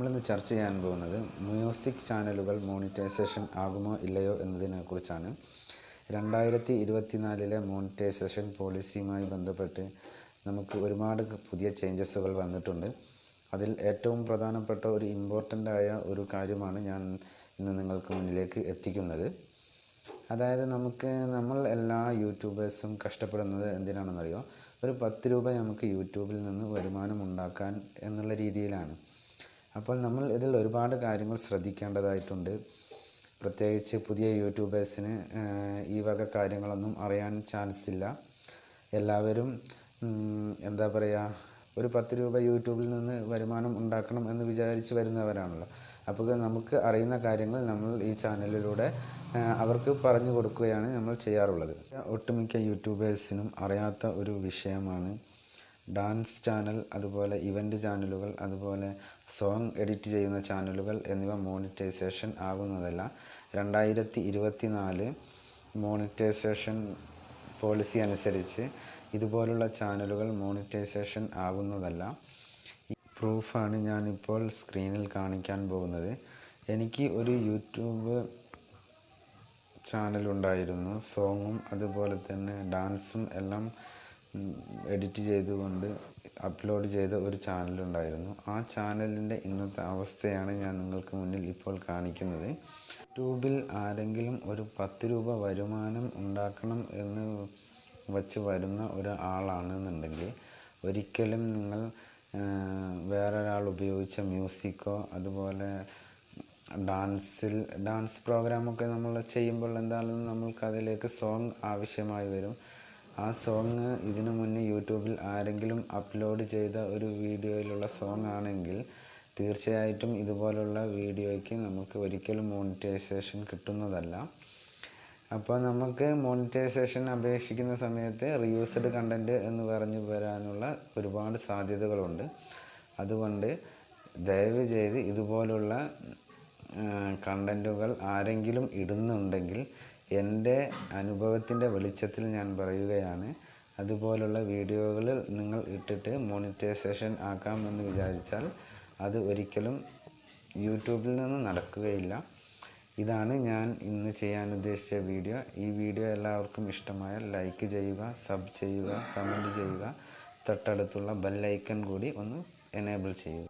നമ്മളിന്ന് ചർച്ച ചെയ്യാൻ പോകുന്നത് മ്യൂസിക് ചാനലുകൾ മോണിറ്റൈസേഷൻ ആകുമോ ഇല്ലയോ എന്നതിനെക്കുറിച്ചാണ്. രണ്ടായിരത്തി ഇരുപത്തിനാലിലെ മോണിറ്റൈസേഷൻ പോളിസിയുമായി ബന്ധപ്പെട്ട് നമുക്ക് ഒരുപാട് പുതിയ ചേഞ്ചസുകൾ വന്നിട്ടുണ്ട്. അതിൽ ഏറ്റവും പ്രധാനപ്പെട്ട ഒരു ഇമ്പോർട്ടന്റ് ആയ ഒരു കാര്യമാണ് ഞാൻ ഇന്ന് നിങ്ങൾക്ക് മുന്നിലേക്ക് എത്തിക്കുന്നത്. അതായത് നമുക്ക് നമ്മൾ എല്ലാ യൂട്യൂബേഴ്സും കഷ്ടപ്പെടുന്നത് എന്തിനാണെന്നറിയോ? ഒരു പത്ത് രൂപ നമുക്ക് യൂട്യൂബിൽ നിന്ന് വരുമാനം ഉണ്ടാക്കാൻ എന്നുള്ള രീതിയിലാണ്. അപ്പോൾ നമ്മൾ ഇതിൽ ഒരുപാട് കാര്യങ്ങൾ ശ്രദ്ധിക്കേണ്ടതായിട്ടുണ്ട്. പ്രത്യേകിച്ച് പുതിയ യൂട്യൂബേഴ്സിന് ഈ വക കാര്യങ്ങളൊന്നും അറിയാൻ ചാൻസ് ഇല്ല എല്ലാവരും എന്താ പറയുക ഒരു പത്ത് രൂപ യൂട്യൂബിൽ നിന്ന് വരുമാനം ഉണ്ടാക്കണം എന്ന് വിചാരിച്ച് വരുന്നവരാണല്ലോ. അപ്പോൾ നമുക്ക് അറിയുന്ന കാര്യങ്ങൾ നമ്മൾ ഈ ചാനലിലൂടെ അവർക്ക് പറഞ്ഞു കൊടുക്കുകയാണ് നമ്മൾ ചെയ്യാറുള്ളത്. ഒട്ടുമിക്ക യൂട്യൂബേഴ്സിനും അറിയാത്ത ഒരു വിഷയമാണ് ഡാൻസ് ചാനൽ അതുപോലെ ഇവന്റ് ചാനലുകൾ അതുപോലെ സോങ് എഡിറ്റ് ചെയ്യുന്ന ചാനലുകൾ എന്നിവ മോണിറ്റൈസേഷൻ ആകുന്നതല്ല. രണ്ടായിരത്തി ഇരുപത്തി നാല് മോണിറ്റൈസേഷൻ പോളിസി അനുസരിച്ച് ഇതുപോലുള്ള ചാനലുകൾ മോണിറ്റൈസേഷൻ ആകുന്നതല്ല. പ്രൂഫാണ് ഞാനിപ്പോൾ സ്ക്രീനിൽ കാണിക്കാൻ പോകുന്നത്. എനിക്ക് ഒരു യൂട്യൂബ് ചാനലുണ്ടായിരുന്നു സോങ്ങും അതുപോലെ തന്നെ ഡാൻസും എല്ലാം എഡിറ്റ് ചെയ്തുകൊണ്ട് അപ്ലോഡ് ചെയ്ത ഒരു ചാനലുണ്ടായിരുന്നു. ആ ചാനലിന്റെ ഇന്നത്തെ അവസ്ഥയാണ് ഞാൻ നിങ്ങൾക്ക് മുന്നിൽ ഇപ്പോൾ കാണിക്കുന്നത്. യൂട്യൂബിൽ ആരെങ്കിലും ഒരു പത്ത് രൂപ വരുമാനം ഉണ്ടാക്കണം എന്ന് വച്ച് വരുന്ന ഒരാളാണെന്നുണ്ടെങ്കിൽ ഒരിക്കലും നിങ്ങൾ വേറൊരാൾ ഉപയോഗിച്ച മ്യൂസിക്കോ അതുപോലെ ഡാൻസിൽ ഡാൻസ് പ്രോഗ്രാമൊക്കെ നമ്മൾ ചെയ്യുമ്പോൾ എന്തായാലും നമ്മൾക്ക് അതിലേക്ക് സോങ് ആവശ്യമായി വരും. ആ സോങ് ഇതിനു മുന്നേ യൂട്യൂബിൽ ആരെങ്കിലും അപ്ലോഡ് ചെയ്ത ഒരു വീഡിയോയിലുള്ള സോങ് ആണെങ്കിൽ തീർച്ചയായിട്ടും ഇതുപോലുള്ള വീഡിയോയ്ക്ക് നമുക്ക് ഒരിക്കലും മോണിറ്റൈസേഷൻ കിട്ടുന്നതല്ല. അപ്പോൾ നമുക്ക് മോണിറ്റൈസേഷൻ അപേക്ഷിക്കുന്ന സമയത്ത് റിയൂസ്ഡ് കണ്ടന്റ് എന്ന് പറഞ്ഞു വരാനുള്ള ഒരുപാട് സാധ്യതകളുണ്ട്. അതുകൊണ്ട് ദയവ് ചെയ്ത് ഇതുപോലുള്ള കണ്ടന്റുകൾ ആരെങ്കിലും ഇടുന്നുണ്ടെങ്കിൽ എന്റെ അനുഭവത്തിന്റെ വെളിച്ചത്തിൽ ഞാൻ പറയുകയാണ് അതുപോലുള്ള വീഡിയോകളിൽ നിങ്ങൾ ഇട്ടിട്ട് മോണിറ്റൈസേഷൻ ആക്കാമെന്ന് വിചാരിച്ചാൽ അത് ഒരിക്കലും യൂട്യൂബിൽ നിന്ന് നടക്കുകയില്ല. ഇതാണ് ഞാൻ ഇന്ന് ചെയ്യാൻ ഉദ്ദേശിച്ച വീഡിയോ. ഈ വീഡിയോ എല്ലാവർക്കും ഇഷ്ടമായാൽ ലൈക്ക് ചെയ്യുക സബ് ചെയ്യുക കമന്റ് ചെയ്യുക തൊട്ടടുത്തുള്ള ബെല്ലൈക്കൺ കൂടി ഒന്ന് എനേബിൾ ചെയ്യുക.